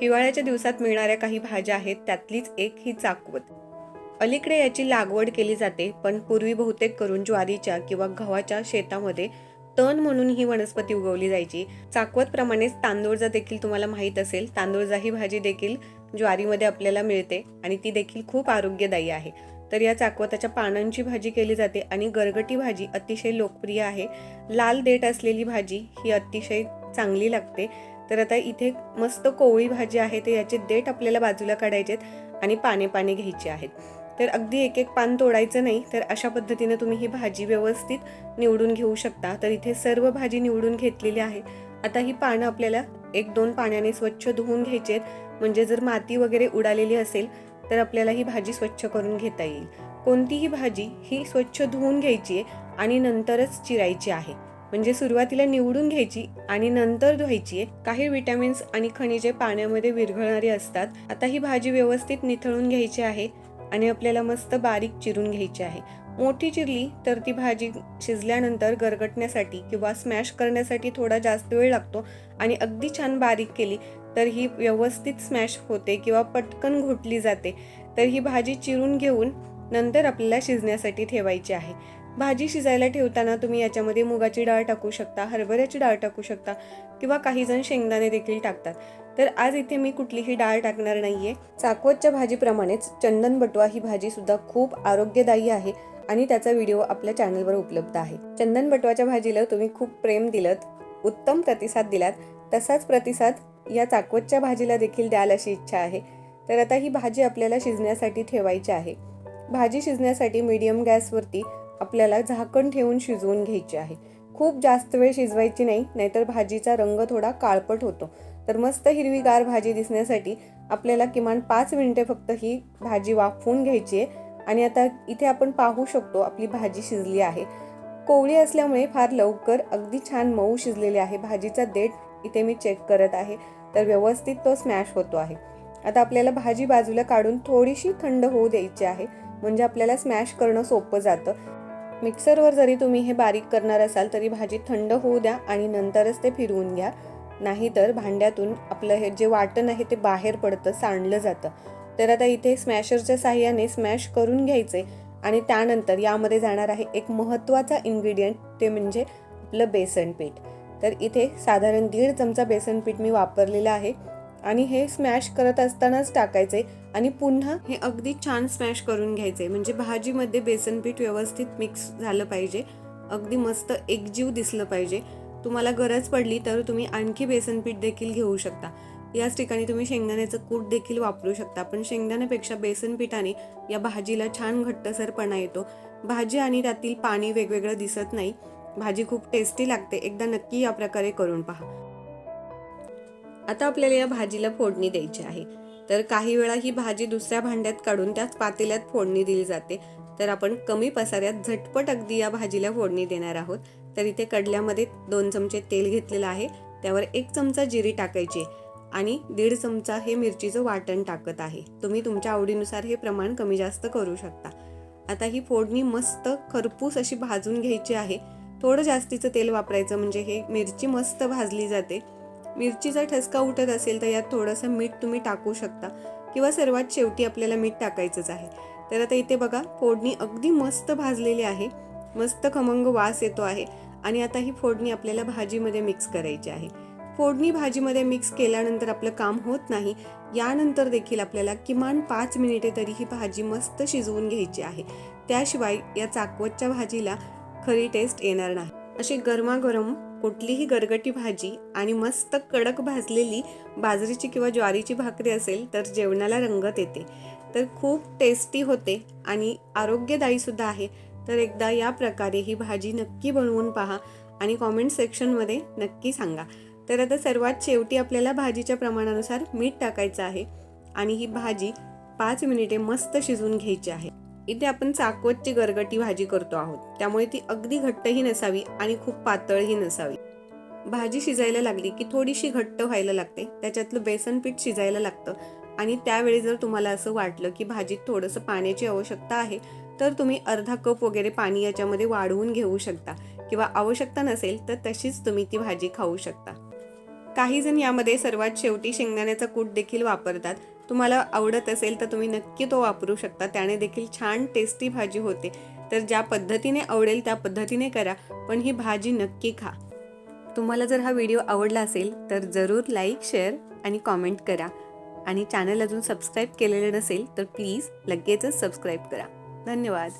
हिवाळ्याच्या दिवसात मिळणाऱ्या काही भाज्या आहेत त्यातलीच एक ही चाकवत. अलीकडे याची लागवड केली जाते पण पूर्वी बहुतेक करून ज्वारीच्या किंवा गव्हाच्या शेतामध्ये तण म्हणून ही वनस्पती उगवली जायची. चाकवत प्रमाणेच तांदूळजा देखील तुम्हाला माहीत असेल. तांदूळजा ही भाजी देखील ज्वारीमध्ये आपल्याला मिळते आणि ती देखील खूप आरोग्यदायी आहे. तर या चाकवताच्या पानांची भाजी केली जाते आणि गरगटी भाजी अतिशय लोकप्रिय आहे. लाल देठ असलेली भाजी ही अतिशय चांगली लागते. तर आता इथे मस्त कोवळी भाजी आहे ते याचे देठ आपल्याला बाजूला काढायचे आहेत आणि पाने पाने घ्यायचे आहेत. तर अगदी एक एक पान तोडायचं नाही तर अशा पद्धतीने तुम्ही ही भाजी व्यवस्थित निवडून घेऊ शकता. तर इथे सर्व भाजी निवडून घेतलेली आहे. आता ही पानं आपल्याला एक दोन पाण्याने स्वच्छ धुवून घ्यायची आहेत. म्हणजे जर माती वगैरे उडालेली असेल तर आपल्याला ही भाजी स्वच्छ करून घेता येईल. कोणतीही भाजी ही स्वच्छ धुवून घ्यायची आहे आणि नंतरच चिरायची आहे. म्हणजे सुरुवातीला निवडून घ्यायची आणि नंतर धुवायची. आहे काही विटॅमिन्स आणि खनिजे पाण्यामध्ये विरघळणारी असतात. आता ही भाजी व्यवस्थित निथळून घ्यायची आहे आणि आपल्याला मस्त बारीक चिरून घ्यायची आहे. मोठी चिरली तर ती भाजी शिजल्यानंतर गरगटण्यासाठी किंवा स्मॅश करण्यासाठी थोडा जास्त वेळ लागतो आणि अगदी छान बारीक केली तर ही व्यवस्थित स्मॅश होते किंवा पटकन घोटली जाते. तर ही भाजी चिरून घेऊन नंतर आपल्याला शिजण्यासाठी ठेवायची आहे. भाजी शिजायला ठेवताना तुम्ही याच्यामध्ये मुगाची डाळ टाकू शकता हरभऱ्याची डाळ टाकू शकता किंवा काही जण शेंगदाणे देखील टाकतात. तर आज इथे मी कुठलीही डाळ टाकणार नाही आहे चाकवतच्या भाजीप्रमाणेच चंदन बटवा ही भाजीसुद्धा खूप आरोग्यदायी आहे आणि त्याचा व्हिडिओ आपल्या चॅनलवर उपलब्ध आहे. चंदन बटवाच्या भाजीला तुम्ही खूप प्रेम दिलत उत्तम प्रतिसाद दिलात तसाच प्रतिसाद या चाकवतच्या भाजीला देखील द्याल अशी इच्छा आहे. तर आता ही भाजी आपल्याला शिजण्यासाठी ठेवायची आहे. भाजी शिजण्यासाठी मीडियम गॅसवरती आपल्याला झाकण ठेवून शिजवून घ्यायची आहे. खूप जास्त वेळ शिजवायची नाही नाहीतर भाजीचा रंग थोडा काळपट होतो. तर मस्त हिरवीगार भाजी दिसण्यासाठी आपल्याला किमान पाच मिनिटे फक्त ही भाजी वाफवून घ्यायची आहे. आणि आता इथे आपण पाहू शकतो आपली भाजी शिजली आहे. कोवळी असल्यामुळे फार लवकर अगदी छान मऊ शिजलेली आहे. भाजीचा देठ इथे मी चेक करत आहे. तर व्यवस्थित तो स्मॅश होतो आहे. आता आपल्याला भाजी बाजूला काढून थोडीशी थंड होऊ द्यायची आहे. म्हणजे आपल्याला स्मॅश करणं सोपं जातं. मिक्सरवर जरी तुम्ही हे बारीक करणार असाल तरी भाजी थंड होऊ द्या आणि नंतरच ते फिरवून घ्या. नाहीतर भांड्यातून आपलं हे जे वाटण आहे ते बाहेर पडतं सांडलं जातं. तर आता इथे स्मॅशरच्या साह्याने स्मॅश करून घ्यायचे आणि त्यानंतर यामध्ये जाणार आहे एक महत्त्वाचा इन्ग्रेडियंट ते म्हणजे आपलं बेसन पीठ. तर इथे साधारण दीड चमचा बेसन पीठ मी वापरलेलं आहे आणि हे स्मॅश करत असतानाच टाकायचे. आणि पुन्हा हे अगदी छान स्मॅश करून घ्यायचे. म्हणजे भाजीमध्ये बेसन पीठ व्यवस्थित मिक्स झालं पाहिजे. अगदी मस्त एकजीव दिसलं पाहिजे. तुम्हाला गरज पडली तर तुम्ही आणखी बेसन पीठ देखील घेऊ शकता. याच ठिकाणी तुम्ही शेंगदाण्याचं कूट देखील वापरू शकता. पण शेंगदाण्यापेक्षा बेसन पिठाने या भाजीला छान घट्टसरपणा येतो. भाजी आणि त्यातील पाणी वेगवेगळं दिसत नाही. भाजी खूप टेस्टी लागते. एकदा नक्की या प्रकारे करून पहा. आता आपल्याला या भाजीला फोडणी द्यायची आहे. तर काही वेळा ही भाजी दुसऱ्या भांड्यात काढून त्याच पातेल्यात फोडणी दिली जाते. तर आपण कमी पसाऱ्यात झटपट अगदी या भाजीला फोडणी देणार आहोत. तर इथे कडल्यामध्ये दोन चमचे तेल घेतलेलं आहे. त्यावर एक चमचा जिरी टाकायची आणि दीड चमचा हे मिरचीचं वाटण टाकत आहे. तुम्ही तुमच्या आवडीनुसार हे प्रमाण कमी जास्त करू शकता. आता ही फोडणी मस्त खरपूस अशी भाजून घ्यायची आहे. थोडं जास्तीचं तेल वापरायचं म्हणजे हे मिरची मस्त भाजली जाते. मिरचीचा ठसका उठत असेल तर यात थोडंसं मीठ तुम्ही टाकू शकता. किंवा सर्वात शेवटी आपल्याला मीठ टाकायचंच आहे. तर आता इथे बघा फोडणी अगदी मस्त भाजलेली आहे. मस्त खमंग वास येतो आहे. आणि आता ही फोडणी आपल्याला भाजीमध्ये मिक्स करायची आहे. फोडणी भाजीमध्ये मिक्स केल्यानंतर आपलं काम होत नाही. यानंतर देखील आपल्याला किमान पाच मिनिटे तरी ही भाजी मस्त शिजवून घ्यायची आहे. त्याशिवाय या चाकवतच्या भाजीला खरी टेस्ट येणार नाही. अशी गरमागरम कुठलीही गरगटी भाजी आणि मस्त कडक भाजलेली बाजरीची किंवा ज्वारीची भाकरी असेल तर जेवणाला रंगत येते. तर खूप टेस्टी होते आणि आरोग्यदायीसुद्धा आहे. तर एकदा या प्रकारे ही भाजी नक्की बनवून पहा आणि कॉमेंट सेक्शनमध्ये नक्की सांगा. तर आता सर्वात शेवटी आपल्याला भाजीच्या प्रमाणानुसार मीठ टाकायचं आहे आणि ही भाजी पाच मिनिटे मस्त शिजवून घ्यायची आहे. इथे आपण चाकवतची गरगटी भाजी करतो आहोत. त्यामुळे ती अगदी घट्टही नसावी आणि खूप पातळही नसावी. भाजी शिजायला लागली की थोडीशी घट्ट व्हायला लागते. त्याच्यातलं बेसन पीठ शिजायला लागतं. आणि त्यावेळी जर तुम्हाला असं वाटलं की भाजीत थोडंसं पाण्याची आवश्यकता आहे तर तुम्ही अर्धा कप वगैरे पाणी याच्यामध्ये वाढवून घेऊ शकता. किंवा आवश्यकता नसेल तर तशीच तुम्ही ती भाजी खाऊ शकता. काही जण यामध्ये सर्वात शेवटी शेंगदाण्याचा कूट देखील वापरतात. तुम्हाला आवडत असेल तर तुम्ही नक्की तो वापरू शकता. त्याने देखील छान टेस्टी भाजी होते. तर ज्या पद्धतीने आवडेल त्या पद्धतीने करा पण ही भाजी नक्की खा. तुम्हाला जर हा व्हिडिओ आवडला असेल तर जरूर लाईक शेअर आणि कॉमेंट करा. आणि चॅनल अजून सबस्क्राईब केलेलं नसेल तर प्लीज लगेचच सबस्क्राईब करा. धन्यवाद.